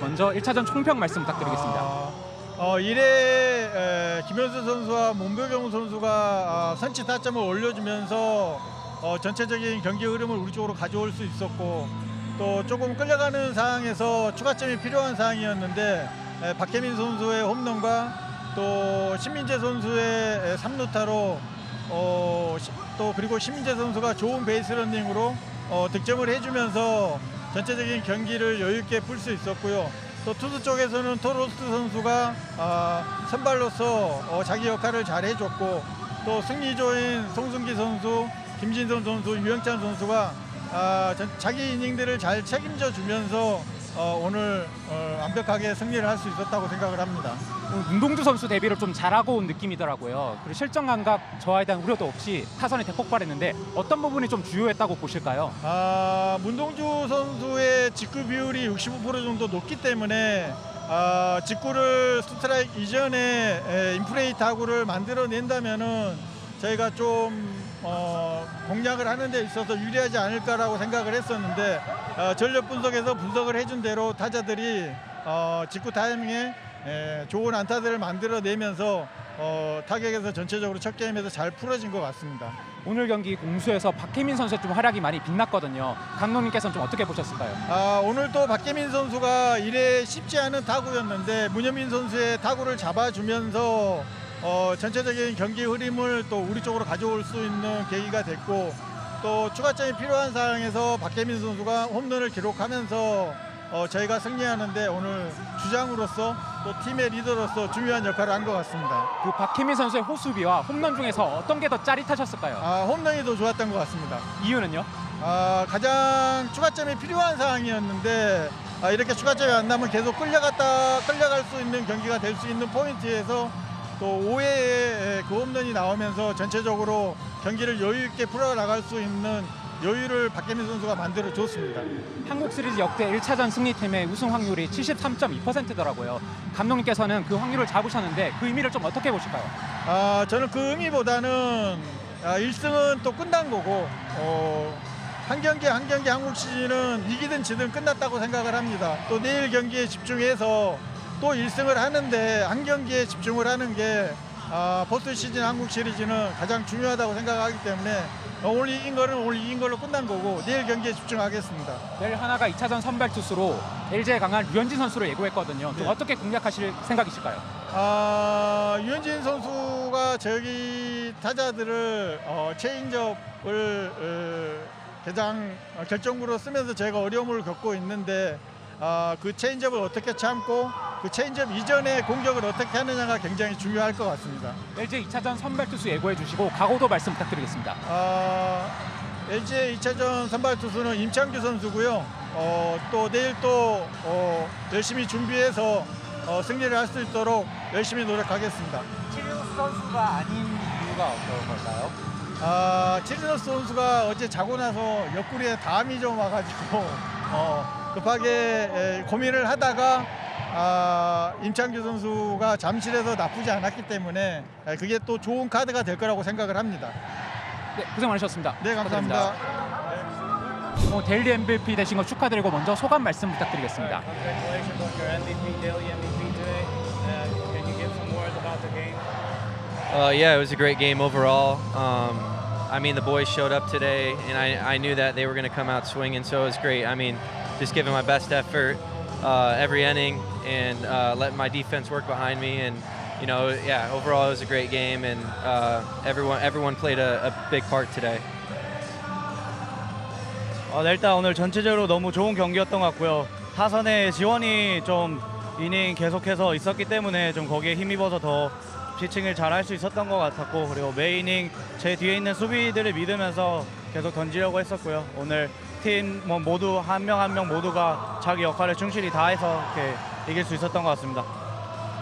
먼저 1차전 총평 말씀 부탁드리겠습니다. 아, 어, 1회 에, 김현수 선수와 문배경 선수가 아, 선취 타점을 올려주면서 어, 전체적인 경기 흐름을 우리 쪽으로 가져올 수 있었고 또 조금 끌려가는 상황에서 추가점이 필요한 상황이었는데 에, 박혜민 선수의 홈런과 또 신민재 선수의 3루타로 어, 시- 또 그리고 신민재 선수가 좋은 베이스 러닝으로 어, 득점을 해주면서 전체적인 경기를 여유 있게 풀 수 있었고요. 또 투수 쪽에서는 토로스트 선수가 아, 선발로서 어, 자기 역할을 잘 해줬고 또 승리조인 송승기 선수, 김진선 선수, 유영찬 선수가 아, 전- 자기 이닝들을 잘 책임져 주면서 어, 오늘 어, 완벽하게 승리를 할 수 있었다고 생각을 합니다. 오늘 문동주 선수 데뷔를 좀 잘하고 온 느낌이더라고요. 그리고 실전 감각 저하에 대한 우려도 없이 타선에 대폭발했는데 어떤 부분이 좀 주요했다고 보실까요? 아, 문동주 선수의 직구 비율이 65% 정도 높기 때문에 아, 직구를 스트라이크 이전에 에, 인플레이 타구를 만들어낸다면은 저희가 좀 어, 공략을 하는 데 있어서 유리하지 않을까라고 생각을 했었는데 어, 전력 분석에서 분석을 해준 대로 타자들이 어, 직구 타이밍에 에, 좋은 안타들을 만들어내면서 어, 타격에서 전체적으로 첫 게임에서 잘 풀어진 것 같습니다. 오늘 경기 공수에서 박혜민 선수의 좀 활약이 많이 빛났거든요. 감독님께서는 좀 어떻게 보셨을까요? 아, 오늘 또 박계민 선수가 이래 쉽지 않은 타구였는데 문현민 선수의 타구를 잡아주면서 어, 전체적인 경기 흐름을 또 우리 쪽으로 가져올 수 있는 계기가 됐고 또 추가점이 필요한 상황에서 박계민 선수가 홈런을 기록하면서 어, 저희가 승리하는데 오늘 주장으로서 또 팀의 리더로서 중요한 역할을 한 것 같습니다. 그 박혜민 선수의 호수비와 홈런 중에서 어떤 게 더 짜릿하셨을까요? 아, 홈런이 더 좋았던 것 같습니다. 이유는요? 아, 가장 추가점이 필요한 상황이었는데 아, 이렇게 추가점이 안 나면 계속 끌려갔다 끌려갈 수 있는 경기가 될 수 있는 포인트에서 또 5회에 그 홈런이 나오면서 전체적으로 경기를 여유 있게 풀어나갈 수 있는 여유를 박계민 선수가 만들어 줬습니다. 한국 시리즈 역대 1차전 승리팀의 우승 확률이 73.2%더라고요. 감독님께서는 그 확률을 잡으셨는데 그 의미를 좀 어떻게 보실까요? 아, 저는 그 의미보다는 아, 1승은 또 끝난 거고 어, 한 경기 한 경기 한국 시즌은 이기든 지든 끝났다고 생각을 합니다. 또 내일 경기에 집중해서 또 1승을 하는데 한 경기에 집중을 하는 게 아, 포스트 시즌 한국 시리즈는 가장 중요하다고 생각하기 때문에 어, 오늘 이긴 거는 오늘 이긴 걸로 끝난 거고 내일 경기에 집중하겠습니다. 내일 하나가 2차전 선발 투수로 LG에 강한 류현진 선수를 예고했거든요. 좀 네. 어떻게 공략하실 생각이실까요? 아, 유현진 선수가 저기 타자들을 어, 체인지업을 어, 가장 어, 결정구로 쓰면서 제가 어려움을 겪고 있는데 아, 그 체인지업을 어떻게 참고 그 체인지업 이전에 공격을 어떻게 하느냐가 굉장히 중요할 것 같습니다. LG 2차전 선발 투수 예고해 주시고 각오도 말씀 부탁드리겠습니다. 아, LG의 2차전 선발 투수는 임창규 선수고요. 어, 또 내일 또 어, 열심히 준비해서 어, 승리를 할 수 있도록 열심히 노력하겠습니다. 치리우스 선수가 아닌 이유가 어떤 걸까요? 아, 치즈너스 선수가 어제 자고 나서 옆구리에 담이 좀 와가지고 어, 급하게 에, 고민을 하다가 아, 임창규 선수가 잠실에서 나쁘지 않았기 때문에 에, 그게 또 좋은 카드가 될 거라고 생각을 합니다. 네, 고생 많으셨습니다. 네, 감사합니다. 어, 데일리 MVP 되신 거 축하드리고 먼저 소감 말씀 부탁드리겠습니다. Uh? Uh, yeah, it was a great game overall. Um, I mean, the boys showed up today, and I, I knew that they were going to come out swinging, so it was great. I mean, just giving my best effort uh, every inning and uh, letting my defense work behind me. And, you know, yeah, overall it was a great game, and uh, everyone, everyone played a, a big part today. 어, 네, 일단 오늘 전체적으로 너무 좋은 경기였던 것 같고요. 타선의 지원이 좀 이닝 계속해서 있었기 때문에 좀 거기에 힘입어서 더 피칭을 잘 할 수 있었던 것 같았고 그리고 매 이닝 제 뒤에 있는 수비들을 믿으면서 계속 던지려고 했었고요. 오늘 팀 뭐 모두 한 명 한 명 모두가 자기 역할을 충실히 다해서 이렇게 이길 수 있었던 것 같습니다.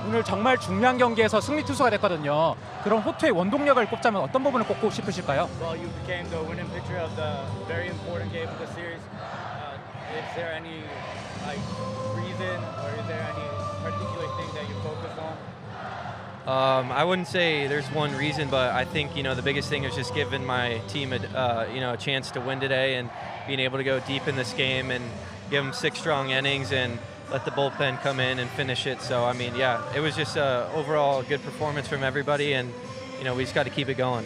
오늘 정말 중요한 경기에서 승리 투수가 됐거든요. 그런 호투의 원동력을 꼽자면 어떤 부분을 꼽고 싶으실까요? Well, you became the winning pitcher of the very important game of the series. Uh, is there any like Um, I wouldn't say there's one reason, but I think you know the biggest thing is just giving my team a uh, you know a chance to win today and being able to go deep in this game and give them six strong innings. And let the bullpen come in and finish it. So I mean, yeah, it was just a overall good performance from everybody, and you know we just got to keep it going.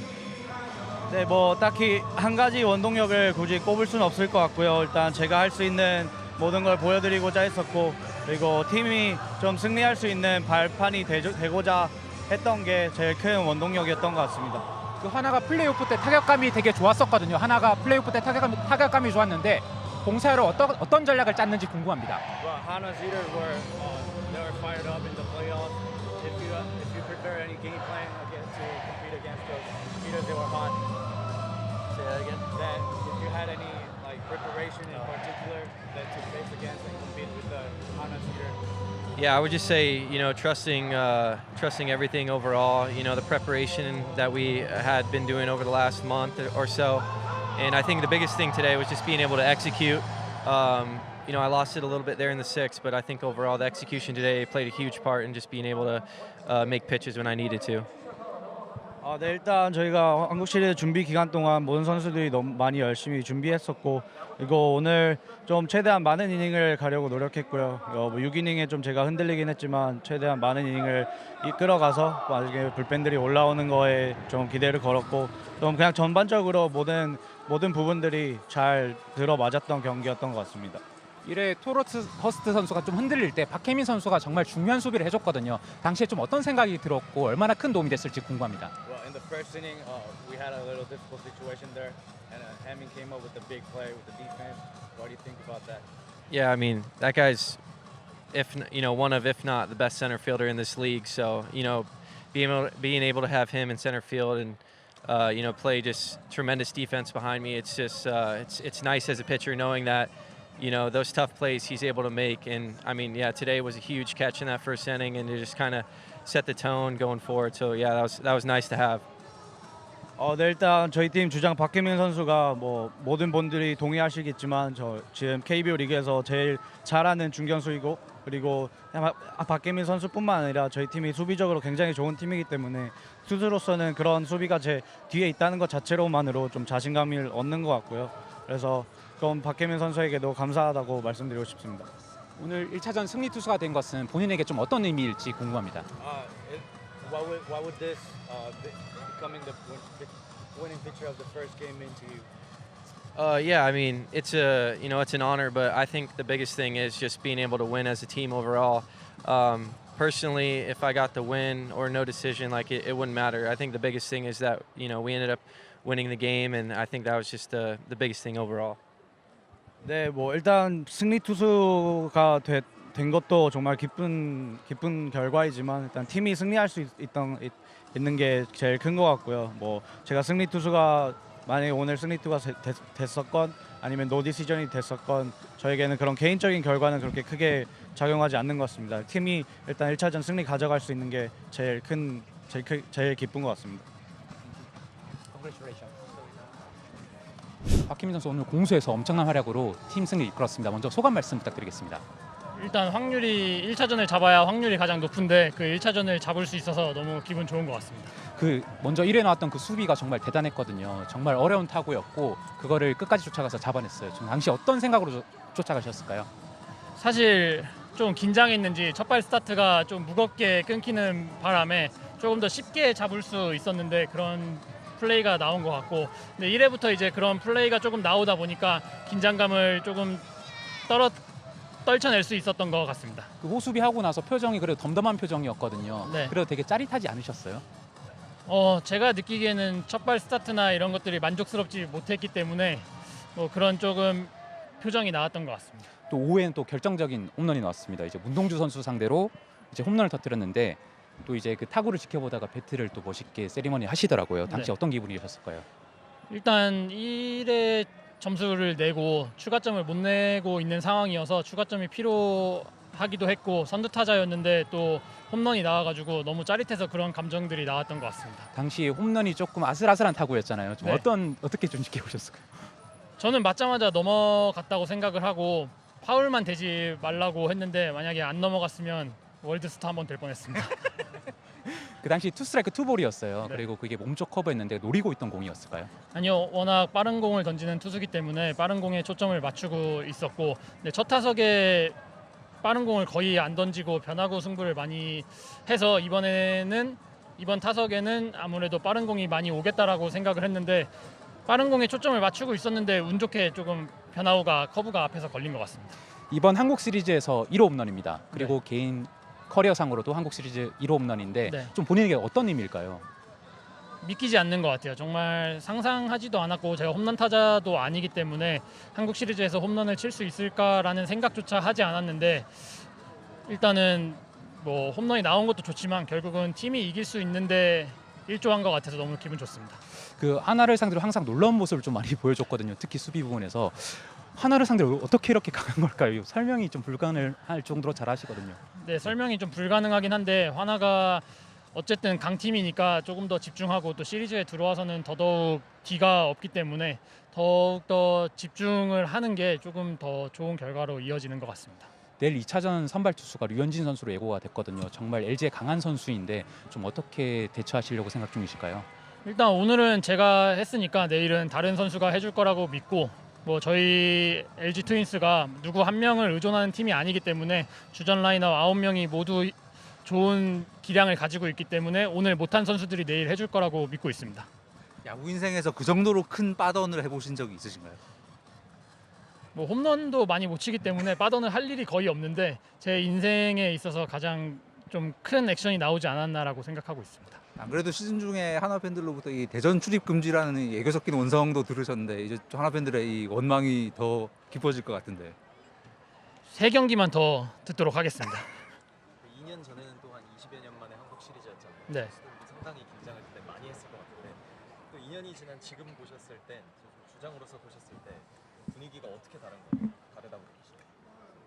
네, 뭐 딱히 한 가지 원동력을 굳이 꼽을 수는 없을 것 같고요. 일단 제가 할 수 있는 모든 걸 보여드리고자 했었고 그리고 팀이 좀 승리할 수 있는 발판이 되죠, 되고자 했던 게 제일 큰 원동력이었던 것 같습니다. 그 하나가 플레이오프 때 타격감이 되게 좋았었거든요. 하나가 플레이오프 때 타격감, 타격감이 좋았는데 봉사로 어떤 어떤 전략을 짰는지 궁금합니다. Well, Hana's hitters were uh, they were fired up in the playoffs. If you uh, if you prepare any game plan against to compete against those hitters, they were hot. Say that again. That if you had any like preparation in particular that to face against and compete with the Hana's hitter. Yeah, I would just say you know trusting uh, trusting everything overall. You know the preparation that we had been doing over the last month or so, and I think the biggest thing today was just being able to execute. Um, you know, I lost it a little bit there in the sixth, but I think overall the execution today played a huge part in just being able to uh, make pitches when I needed to. 아, 네, 일단 저희가 한국 시리즈 준비 기간 동안 모든 선수들이 너무 많이 열심히 준비했었고 그리고 오늘 좀 최대한 많은 이닝을 가려고 노력했고요. 어, 뭐 6이닝에 좀 제가 흔들리긴 했지만 최대한 많은 이닝을 이끌어가서 나중에 불펜들이 올라오는 거에 좀 기대를 걸었고 좀 그냥 전반적으로 모든 모든 부분들이 잘 들어맞았던 경기였던 것 같습니다. 이래 토로트 허스트 선수가 좀 흔들릴 때 박혜민 선수가 정말 중요한 수비를 해줬거든요. 당시에 좀 어떤 생각이 들었고 얼마나 큰 도움이 됐을지 궁금합니다. First inning, uh, we had a little difficult situation there, and uh, came up with a big play with the defense. What do you think about that? Yeah, I mean that guy's, if you know, one of if not the best center fielder in this league. So you know, being able being able to have him in center field and uh, you know play just tremendous defense behind me. It's just uh, it's it's nice as a pitcher knowing that you know those tough plays he's able to make. And I mean, yeah, today was a huge catch in that first inning, and it just kind of set the tone going forward. So yeah, that was that was nice to have. 어, 네, 일단 저희 팀 주장 박혜민 선수가 뭐 모든 분들이 동의하시겠지만 저 지금 KBO 리그에서 제일 잘하는 중견수이고 그리고 바- 아, 박혜민 선수뿐만 아니라 저희 팀이 수비적으로 굉장히 좋은 팀이기 때문에 투수로서는 그런 수비가 제 뒤에 있다는 것 자체로만으로 좀 자신감을 얻는 것 같고요. 그래서 그건 박혜민 선수에게도 감사하다고 말씀드리고 싶습니다. 오늘 1차전 승리 투수가 된 것은 본인에게 좀 어떤 의미일지 궁금합니다. Uh, it, what would what would this uh, be- becoming the win, winning pitcher of the first game mean to you? Uh, yeah, I mean it's a you know it's an honor, but I think the biggest thing is just being able to win as a team overall. Um, personally, if I got the win or no decision, like it, it wouldn't matter. I think the biggest thing is that you know we ended up winning the game, and I think that was just the the biggest thing overall. 네, 뭐 일단 승리 투수가 되- 된 것도 정말 기쁜 기쁜 결과이지만 일단 팀이 승리할 수 있, 있던 있, 있는 게 제일 큰 것 같고요. 뭐 제가 승리 투수가 만약에 오늘 승리 투수가 됐, 됐었건 아니면 노 디시전이 됐었건 저에게는 그런 개인적인 결과는 그렇게 크게 작용하지 않는 것 같습니다. 팀이 일단 1차전 승리 가져갈 수 있는 게 제일 큰 제일 크, 제일 기쁜 것 같습니다. 박혜민 선수 오늘 공수에서 엄청난 활약으로 팀 승리 이끌었습니다. 먼저 소감 말씀 부탁드리겠습니다. 일단 확률이 1차전을 잡아야 확률이 가장 높은데 그 1차전을 잡을 수 있어서 너무 기분 좋은 것 같습니다. 그 먼저 1회 나왔던 그 수비가 정말 대단했거든요. 정말 어려운 타구였고 그거를 끝까지 쫓아가서 잡아냈어요. 지금 당시 어떤 생각으로 쫓- 쫓아가셨을까요? 사실 좀 긴장했는지 첫발 스타트가 좀 무겁게 끊기는 바람에 조금 더 쉽게 잡을 수 있었는데 그런 플레이가 나온 것 같고 근데 1회부터 이제 그런 플레이가 조금 나오다 보니까 긴장감을 조금 떨어 떨쳐낼 수 있었던 것 같습니다. 그 호수비 하고 나서 표정이 그래도 덤덤한 표정이었거든요. 네. 그래도 되게 짜릿하지 않으셨어요? 어 제가 느끼기에는 첫발 스타트나 이런 것들이 만족스럽지 못했기 때문에 뭐 그런 조금 표정이 나왔던 것 같습니다. 또 5회는 또 결정적인 홈런이 나왔습니다. 이제 문동주 선수 상대로 이제 홈런을 터뜨렸는데 또 이제 그 타구를 지켜보다가 배트를 또 멋있게 세리머니 하시더라고요. 당시 네. 어떤 기분이셨을까요? 일단 1회 점수를 내고 추가점을 못 내고 있는 상황이어서 추가점이 필요하기도 했고 선두 타자였는데 또 홈런이 나와가지고 너무 짜릿해서 그런 감정들이 나왔던 것 같습니다. 당시 홈런이 조금 아슬아슬한 타구였잖아요. 좀 네. 어떤 어떻게 좀 지켜보셨을까요? 저는 맞자마자 넘어갔다고 생각을 하고 파울만 되지 말라고 했는데 만약에 안 넘어갔으면 월드스타 한번 될 뻔했습니다. 그 당시 투 스트라이크 투 볼이었어요. 네. 그리고 그게 몸쪽 커버였는데 노리고 있던 공이었을까요? 아니요, 워낙 빠른 공을 던지는 투수기 때문에 빠른 공에 초점을 맞추고 있었고 근데 첫 타석에 빠른 공을 거의 안 던지고 변화구 승부를 많이 해서 이번에는 이번 타석에는 아무래도 빠른 공이 많이 오겠다라고 생각을 했는데 빠른 공에 초점을 맞추고 있었는데 운 좋게 조금 변화구가 커브가 앞에서 걸린 것 같습니다. 이번 한국 시리즈에서 1호 홈런입니다. 그리고 개인 커리어상으로도 한국 시리즈 1호 홈런인데 네. 좀 본인에게 어떤 의미일까요? 믿기지 않는 것 같아요. 정말 상상하지도 않았고 제가 홈런 타자도 아니기 때문에 한국 시리즈에서 홈런을 칠 수 있을까라는 생각조차 하지 않았는데 일단은 뭐 홈런이 나온 것도 좋지만 결국은 팀이 이길 수 있는데 일조한 것 같아서 너무 기분 좋습니다. 그 하나를 상대로 항상 놀라운 모습을 좀 많이 보여줬거든요. 특히 수비 부분에서 하나를 상대로 어떻게 이렇게 강한 걸까요? 설명이 좀 불가능할 정도로 잘하시거든요. 네 설명이 좀 불가능하긴 한데 화나가 어쨌든 강팀이니까 조금 더 집중하고 또 시리즈에 들어와서는 더더욱 뒤가 없기 때문에 더욱 더 집중을 하는 게 조금 더 좋은 결과로 이어지는 것 같습니다. 내일 2차전 선발 투수가 류현진 선수로 예고가 됐거든요. 정말 LG의 강한 선수인데 좀 어떻게 대처하시려고 생각 중이실까요? 일단 오늘은 제가 했으니까 내일은 다른 선수가 해줄 거라고 믿고 뭐 저희 LG 트윈스가 누구 한 명을 의존하는 팀이 아니기 때문에 주전 라인업 9명이 모두 좋은 기량을 가지고 있기 때문에 오늘 못한 선수들이 내일 해줄 거라고 믿고 있습니다. 야구 인생에서 그 정도로 큰 빠던을 해보신 적이 있으신가요? 뭐 홈런도 많이 못 치기 때문에 빠던을 할 일이 거의 없는데 제 인생에 있어서 가장 좀 큰 액션이 나오지 않았나라고 생각하고 있습니다. 안 그래도 시즌 중에 하나 팬들로부터 이 대전 출입 금지라는 이 애교 섞인 원성도 들으셨는데 이제 또 하나 팬들의 이 원망이 더 깊어질 것 같은데 세 경기만 더 듣도록 하겠습니다. 2년 전에는 또한 20여 년 만에 한국 시리즈였잖아요. 네. 선수들도 상당히 긴장을 그때 많이 했을 것 같은데 또 2년이 지난 지금 보셨을 때 주장으로서 보셨을 때 분위기가 어떻게 다른 거 다르다고?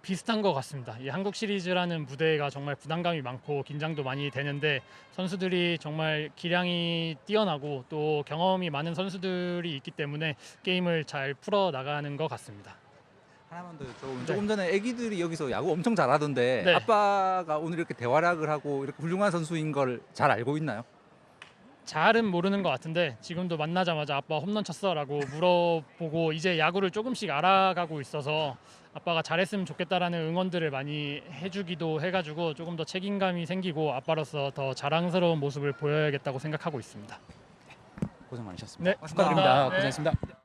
비슷한 것 같습니다. 이 한국 시리즈라는 무대가 정말 부담감이 많고 긴장도 많이 되는데 선수들이 정말 기량이 뛰어나고 또 경험이 많은 선수들이 있기 때문에 게임을 잘 풀어 나가는 것 같습니다. 하나만 더 여쭤보면 네. 조금 전에 애기들이 여기서 야구 엄청 잘하던데 네. 아빠가 오늘 이렇게 대활약을 하고 이렇게 훌륭한 선수인 걸 잘 알고 있나요? 잘은 모르는 것 같은데 지금도 만나자마자 아빠 홈런 쳤어라고 물어보고 이제 야구를 조금씩 알아가고 있어서 아빠가 잘했으면 좋겠다라는 응원들을 많이 해주기도 해가지고 조금 더 책임감이 생기고 아빠로서 더 자랑스러운 모습을 보여야겠다고 생각하고 있습니다. 고생 많으셨습니다. 네, 축하드립니다. 고생했습니다.